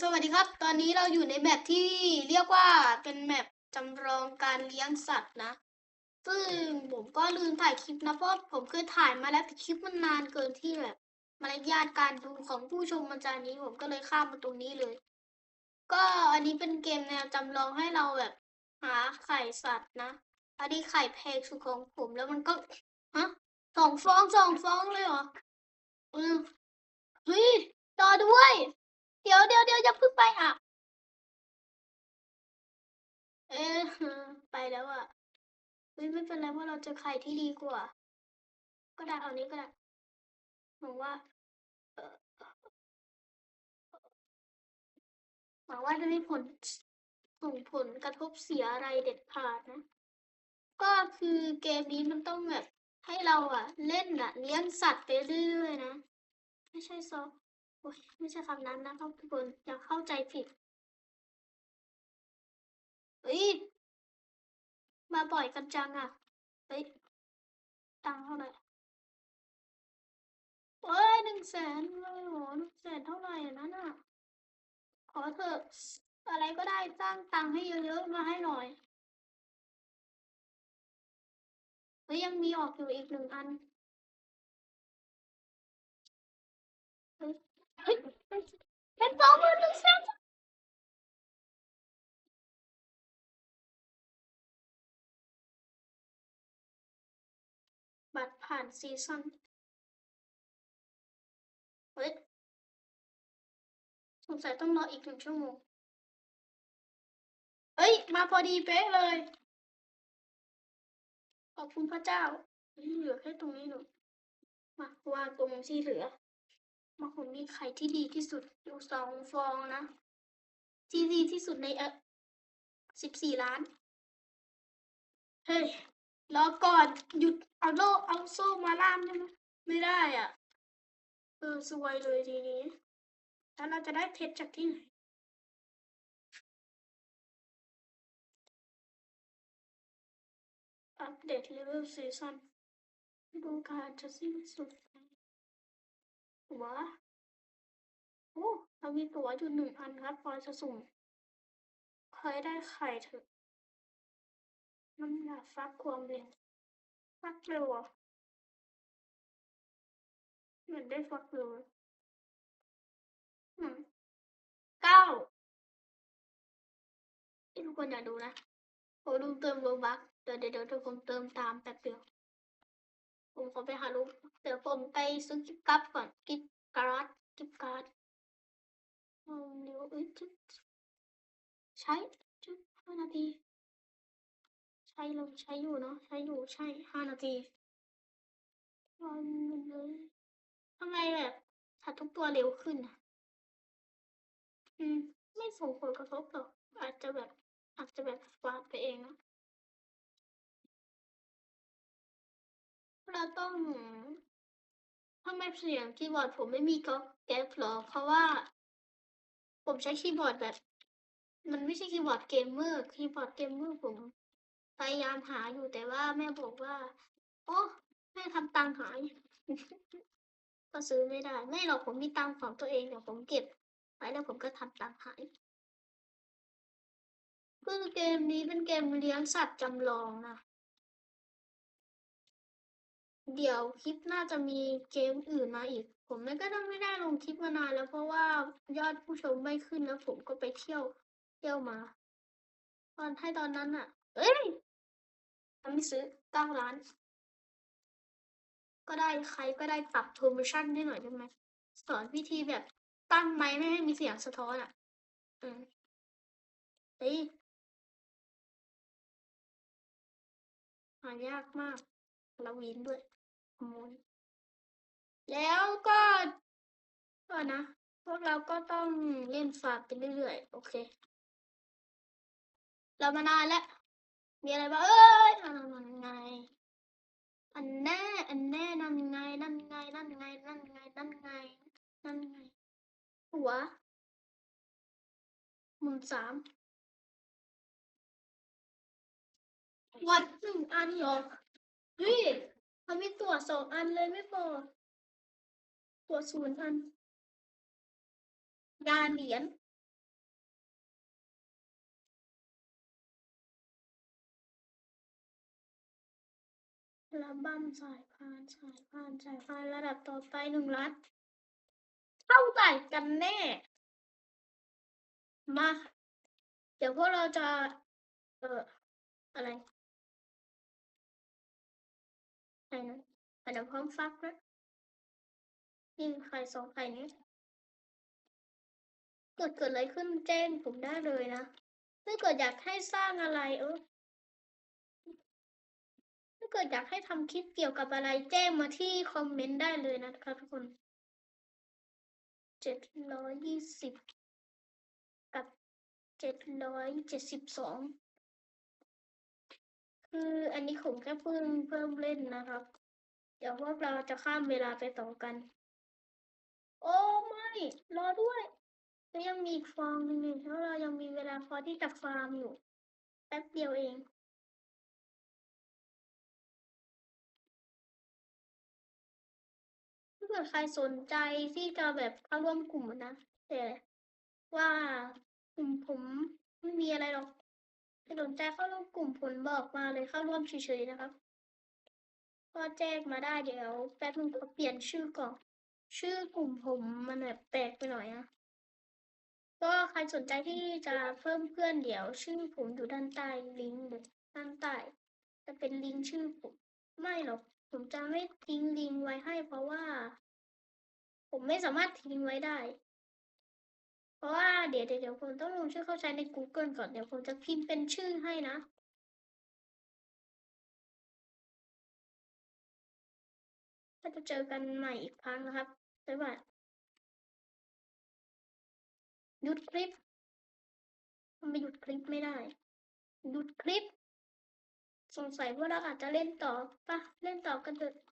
สวัสดีครับ ตอนนี้เราอยู่ในแมปที่เรียกว่าเป็นแมปจำลองการเลี้ยงสัตว์นะ ซึ่งผมก็ลืมถ่ายคลิปนะเพราะผมเคยถ่ายมาแล้วแต่คลิปมันนานเกินที่แบบมารยาทการดูของผู้ชมมันจะอันนี้ผมก็เลยข้ามมาตรงนี้เลย ก็อันนี้เป็นเกมแนวจำลองให้เราแบบ หาไข่สัตว์นะ อันนี้ไข่แพงสุดของผมแล้วมันก็ฮะสองฟองสองฟองเลยเหรอออเฮ้ยต่อ เดี๋ยวเดี๋ยวเดี๋ยวอย่าเพิ่งไปอะ เอ๊ะไปแล้วอะเฮ้ยไม่เป็นไรเพราะเราจอไข่ที่ดีกว่า ก็ได้เอานี้ก็ได้หวังว่าหวังว่าจะไม่ผลส่งผลกระทบเสียอะไรเด็ดขาดนะ ก็คือเกมนี้มันต้องแบบให้เราอะ เล่นอะเลี้ยงสัตว์ไปเรื่อยๆนะ ไม่ใช่ซอ โอ้ยไม่ใช่คำนั้นนะครับทุกคนอย่าเข้าใจผิดเฮ้ยมาบ่อยกันจังอะเฮ้ยตังเท่าไหร่เอ้ยหนึ่งแสนเลยเหหนึ่งแสนเท่าไหร่อันนั้นอะ ขอเถอะอะไรก็ได้สร้างตังให้เยอะๆมาให้หน่อยเฮ้ยยังมีออกอยู่อีกหนึ่งอัน ฮ้ยเฮ้ยเป็นสองหมื่นหนึ่งแสนบัตรผ่านซีซั่นเฮ้ยสงสัยต้องรออีกหนึ่งชั่วโมง เฮ้ย มาพอดีเป๊ะเลย ขอบคุณพระเจ้าเฮ้ยเหลือแค่ตรงนี้หนูมาวางตรงที่เหลือ มาผมมีไข่ที่ดีที่สุดอยู่สองฟองนะ ที่ดีที่สุดในเออสิบสี่ล้าน เฮ้ยรอก่อนหยุดเอาโลเอาโซ่มาล่ามได้ไหมไม่ได้อะ เออสวยเลยทีนี้ แล้วเราจะได้เพชรจากที่ไหนอัปเดตเลเวลซีซั่นดูการจะสิ้นสุด หัวโอ้เรามีตั๋วอยู่หนึ่งอันครับพอจะสุ่ม เคยได้ไข่ถอะน้ำยาฟักความเร็วฟักเร็วเหมือนได้ฟักเร็วเลยอืมเก้าที่ทุกคนอยากดูนะผมดูเติมโลบักเดี๋ยวเดี๋ยวเดี๋ยวผมเติมตามแป๊บเดียว ผมขอไปหาลูกเดี๋ยวผมไปซื้อกิฟต์การ์ดก่อนกิฟต์การ์ดกิฟต์การ์ดเดี๋ยวเอ้ยใช้จุ๊บห้านาที ใช้ลงใช้อยู่เนาะใช้อยู่ใช่ห้านาทีวันเลยทำไมแบบถ้าทุกตัวเร็วขึ้นอะอืม ไม่ส่งผลกระทบหรอกอาจจะแบบอาจจะแบบฟาดไปเองนะ เราต้องทำไมเสียงคีย์บอร์ดผมไม่มีก็แก๊ปหรอ เพราะว่า ผมใช้คีย์บอร์ดแบบ มันไม่ใช่คีย์บอร์ดเกมเมอร์ คีย์บอร์ดเกมเมอร์ผมพยายามหาอยู่แต่ว่าแม่บอกว่า โอ้แม่ทำตังค์หาย ก็ซื้อไม่ได้ ไม่หรอกผมมีตังค์ของตัวเองเดี๋ยวผมเก็บไว้แล้วผมก็ทำตังค์หายคือเกมนี้เป็นเกมเลี้ยงสัตว์จำลองนะ เดี๋ยวคลิปน่าจะมีเกมอื่นมาอีก ผมไม่ก็ต้องไม่ได้ลงคลิปมานานแล้วเพราะว่ายอดผู้ชมไม่ขึ้นแล้วผมก็ไปเที่ยวเที่ยวมา ตอนให้ตอนนั้นอะเอ้ยทำไม่ซื้อเก้าล้าน ก็ได้ใครก็ได้ปรับโทรโมชั่นได้หน่อยได้ไหมสอนวิธีแบบตั้งไมค์ไม่ให้มีเสียงสะท้อนอะอืมเฮ้ยหายากมากลาวินด้วย แล้วก็ก็นะ พวกเราก็ต้องเล่นฝากไปเรื่อยๆ โอเค เรามานานแล้ว มีอะไรบ้างเอ้ยอันนั้นไง อันแน่ อันแน่นั่นไง นั่นไง นั่นไง นั่นไง นั่นไง นั่นไง หัวหมุนสามวัดหนึ่งอันหรอเฮ้ยามีตัวสองอันเลยไม่พอตัวศูนย์พันยาเหรียญระบำสายพานสายพานสายพานระดับต่อไปหนึ่งรัฐเท่าไหร่กันแน่ มา เดี๋ยวพวกเราจะ เอออะไร ไข่นะไข่น้ำพร้อมฟักนะนี่ไข่สองไข่นี้เกิดเกิดอะไรขึ้นแจ้งผมได้เลยนะถ้าเกิดอยากให้สร้างอะไรเออถ้าเกิดอยากให้ทำคลิปเกี่ยวกับอะไรแจ้งมาที่คอมเมนต์ได้เลยนะครับทุกคนเจ็ดร้อยยี่สิบกับเจ็ดร้อยเจ็ดสิบสอง คืออันนี้ผมแค่เพิ่มเพิ่มเล่นนะครับ เดี๋ยวพวกเราจะข้ามเวลาไปต่อกัน โอ้ไม่ รอด้วยก็ยังมีอีกฟองหนึ่งนี่แล้วเรายังมีเวลาพอที่จะฟาร์มอยู่แป๊บเดียวเองถ้าเกิดใครสนใจที่จะแบบเข้าร่วมกลุ่มนะแต่ว่ากลุ่มผมไม่มีอะไรหรอก สนใจเข้าร่วมกลุ่มผลบอกมาเลยเข้าร่วมเฉยๆนะครับก็แจ้งมาได้เดี๋ยวแป๊บนึงขอเปลี่ยนชื่อก่อน ชื่อกลุ่มผมมันแบบแปลกไปหน่อยอะก็ใครสนใจที่จะเพิ่มเพื่อนเดี๋ยว ชื่อผมอยู่ด้านใต้ลิงก์เลยด้านใต้จะเป็นลิงก์ชื่อผม ไม่หรอกผมจะไม่ทิ้งลิงก์ไว้ให้เพราะว่า ผมไม่สามารถทิ้งไว้ได้ เพราะว่าเดี๋ยวเดี๋ยวผมต้องลงชื่อเข้าใช้ใน Google ก่อนเดี๋ยวผมจะพิมพ์เป็นชื่อให้นะก็จะเจอกันใหม่อีกครั้งนะครับบ๊ายบายหยุดคลิปทำไมหยุดคลิปไม่ได้หยุดคลิป สงสัยว่าเราอาจจะเล่นต่อปะเล่นต่อกันเถอะ